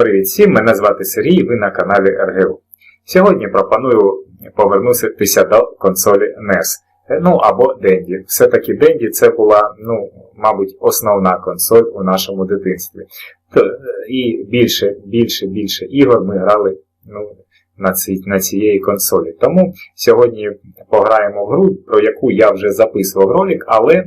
Привіт всім, мене звати Сергій, ви на каналі РГУ. Сьогодні пропоную повернутися до консолі NES. Е, Ну або Dendy. Все-таки Dendy це була, ну, мабуть, основна консоль у нашому дитинстві. Е, І більше, більше, більше ігор ми грали ну, на, ці, на цієї консолі. Тому сьогодні пограємо в гру, про яку я вже записував ролик, але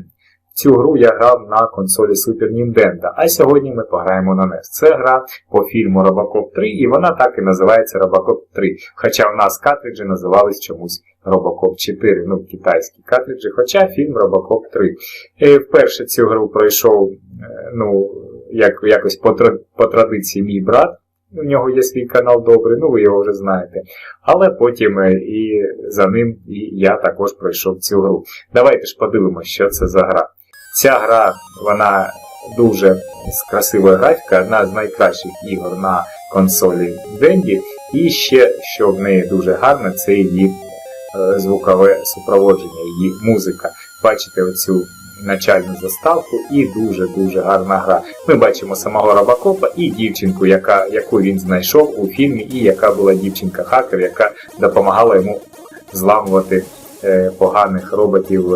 Цю гру я грав на консолі Super Nintendo, а сьогодні ми пограємо на NES. Це гра по фільму Robocop 3, і вона так і називається Robocop 3. Хоча в нас картриджі називались чомусь Robocop 4, ну китайські картриджі, хоча фільм Robocop 3. І вперше цю гру пройшов е, ну, як, якось по, по традиції мій брат. У нього є свій канал добрий, ну ви його вже знаєте. Але потім е, і за ним і я також пройшов цю гру. Давайте ж подивимося, що це за гра. Ця гра, вона дуже з красивою графікою, одна з найкращих ігор на консолі Dendy. І ще, що в неї дуже гарно, це її е, звукове супроводження, її музика. Бачите оцю начальну заставку і дуже-дуже гарна гра. Ми бачимо самого Робокопа і дівчинку, яка, яку він знайшов у фільмі, і яка була дівчинка-хакер, яка допомагала йому зламувати е, поганих роботів.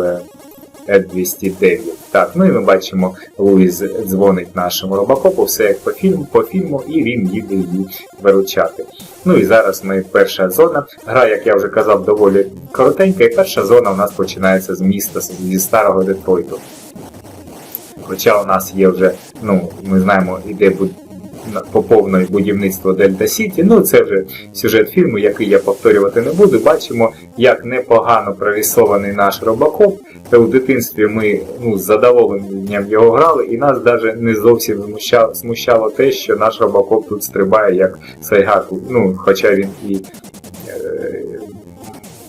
Е, Ед-209. Так, ну і ми бачимо, Луїз дзвонить нашому робокопу, все як по фільму, по фільму, і він їде її виручати. Ну і зараз ми перша зона. Гра, як я вже казав, доволі коротенька, і перша зона у нас починається з міста, зі старого Детройту. Хоча у нас є вже, ну, ми знаємо, іде по повної будівництво Дельта Сіті. Ну, це вже сюжет фільму, який я повторювати не буду. Бачимо, як непогано прорисований наш робокоп. У дитинстві ми ну, з задоволенням його грали, і нас навіть не зовсім змущало, смущало те, що наш робокоп тут стрибає як Сайгаку. Ну, хоча він і е,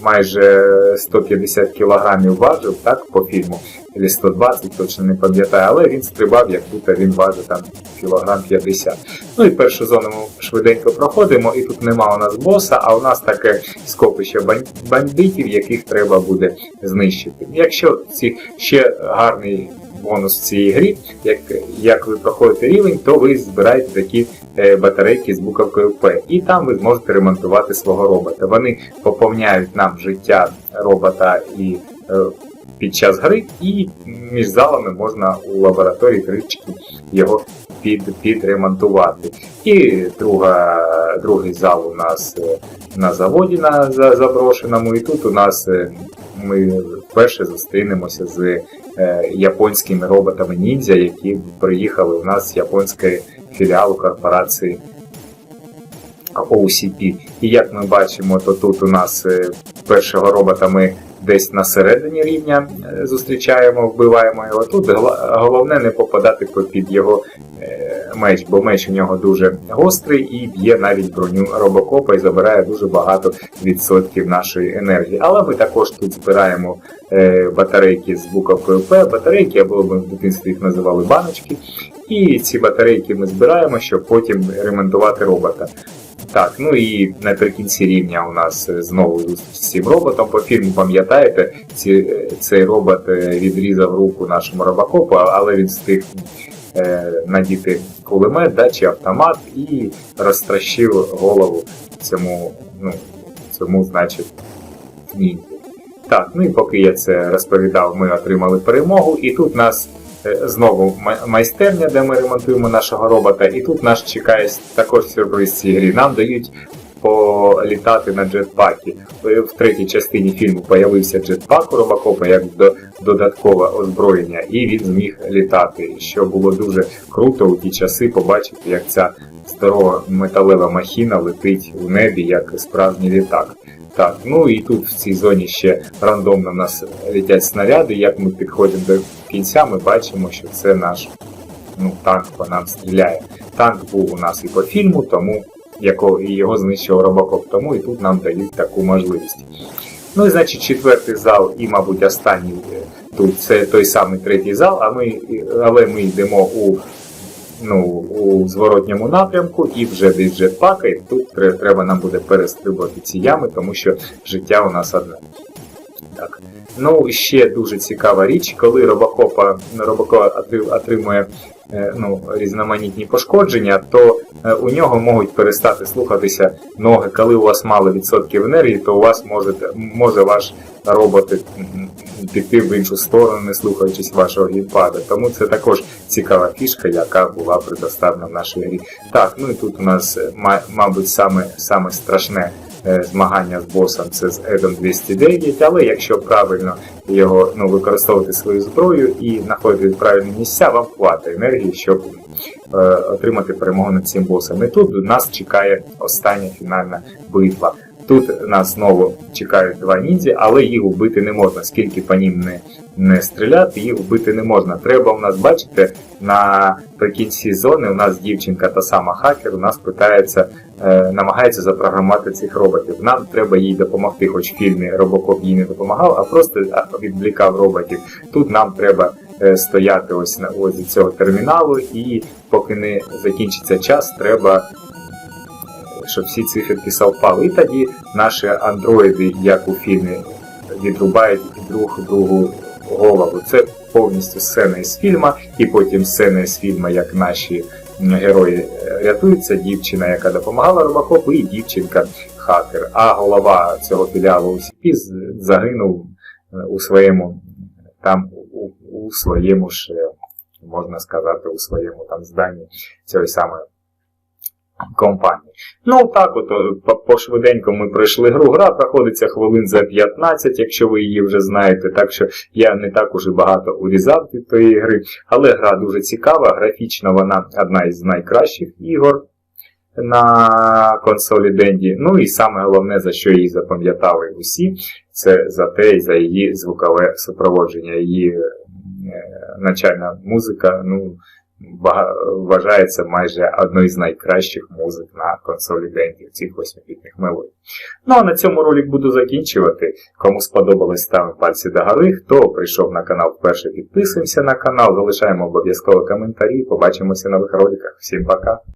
майже 150 кілограмів важив, так, по фільму, чи 120, точно не пам'ятаю, але він стрибав, як будто він важив там кілограм 50. Ну і першу зону ми швиденько проходимо, і тут нема у нас боса, а у нас таке скопище бан- бандитів, яких треба буде знищити. Якщо ці ще гарний бонус в цій грі, як, як ви проходите рівень, то ви збираєте такі е, батарейки з буковкою П, і там ви зможете ремонтувати свого робота. Вони поповняють нам життя робота і е, під час гри, і між залами можна у лабораторії трішки його під, підремонтувати. І друга, другий зал у нас е, на заводі на за- заброшеному, і тут у нас ми вперше зустрінемося з е, японськими роботами ніндзя, які приїхали у нас з японської філіалу корпорації OCP. І як ми бачимо, то тут у нас е, першого робота ми десь на середині рівня е, зустрічаємо, вбиваємо його. Тут головне не попадати під його е, меч, бо меч у нього дуже гострий і б'є навіть броню робокопа і забирає дуже багато відсотків нашої енергії. Але ми також тут збираємо е, батарейки з буковкою П, батарейки, або ми в дитинстві їх називали баночки. І ці батарейки ми збираємо, щоб потім ремонтувати робота. Так, ну і наприкінці рівня у нас е, знову зустріч з цим роботом. По фільму пам'ятаєте, ці, е, цей робот е, відрізав руку нашому робокопу, але він встиг е, надіти кулемет да, чи автомат і розтрощив голову цьому, ну, цьому, значить, ніндзі. Так, ну і поки я це розповідав, ми отримали перемогу, і тут нас знову майстерня, де ми ремонтуємо нашого робота, і тут нас чекає також сюрприз цій грі. Нам дають політати на джетпакі. Е, В третій частині фільму появився джетпак у Робокопа як до- додаткове озброєння, і він зміг літати, що було дуже круто у ті часи побачити, як ця здорова металева махіна летить у небі, як справжній літак. Так, ну і тут в цій зоні ще рандомно в нас летять снаряди. Як ми підходимо до кінця, ми бачимо, що це наш ну, танк по нам стріляє. Танк був у нас і по фільму, тому якого і його знищив Робокоп, тому і тут нам дають таку можливість. Ну і значить четвертий зал і, мабуть, останній е, тут це той самий третій зал, а ми, але ми йдемо у ну, у зворотньому напрямку і вже від джетпака, і тут треба нам буде перестрибувати ці ями, тому що життя у нас одне. Так. Ну, ще дуже цікава річ, коли робокопа, робокоп отримує ну, різноманітні пошкодження, то е, у нього можуть перестати слухатися ноги. Коли у вас мало відсотків енергії, то у вас може, може ваш робот піти в іншу сторону, не слухаючись вашого геймпада. Тому це також цікава фішка, яка була предоставлена в нашій грі. Так, ну і тут у нас, е, мабуть, саме, саме страшне е, змагання з босом це з Едом 209, але якщо правильно його ну, використовувати свою зброю і знаходити правильні місця, вам хватить енергії, щоб е, отримати перемогу над цим босом. І тут нас чекає остання фінальна битва. Тут нас знову чекають два ніндзі, але їх вбити не можна. Скільки по ним не, не стріляти, їх вбити не можна. Треба у нас, бачите, наприкінці зони у нас дівчинка та сама хакер, у нас питається, е, намагається запрограмувати цих роботів. Нам треба їй допомогти, хоч в фільмі Робокоп їй не допомагав, а просто а, відвлікав роботів. Тут нам треба е, стояти ось на ось цього терміналу, і поки не закінчиться час, треба щоб всі циферки совпали. І тоді наші андроїди, як у фільмі, відрубають друг другу голову. Це повністю сцена із фільму, і потім сцена із фільму, як наші герої е, рятуються, дівчина, яка допомагала Робокопу, і дівчинка-хакер. А голова цього філіалу з- загинув е, у своєму там у, у своєму ж, е, можна сказати, у своєму там зданні цієї самої компанії. Ну так, от о, по, по швиденько ми пройшли гру. Гра проходиться хвилин за 15, якщо ви її вже знаєте. Так що я не так уже багато урізав від тої гри. Але гра дуже цікава, графічно вона одна із найкращих ігор на консолі Денді. Ну і саме головне, за що її запам'ятали усі, це за те і за її звукове супроводження. Її е, начальна музика, ну. Вважається майже одною з найкращих музик на консолі Денді цих восьмібітних мелодій. Ну а на цьому ролик буду закінчувати. Кому сподобалось, ставимо пальці догори. Хто прийшов на канал вперше, підписуємося на канал, залишаємо обов'язково коментарі. Побачимося в нових роликах. Всім пока!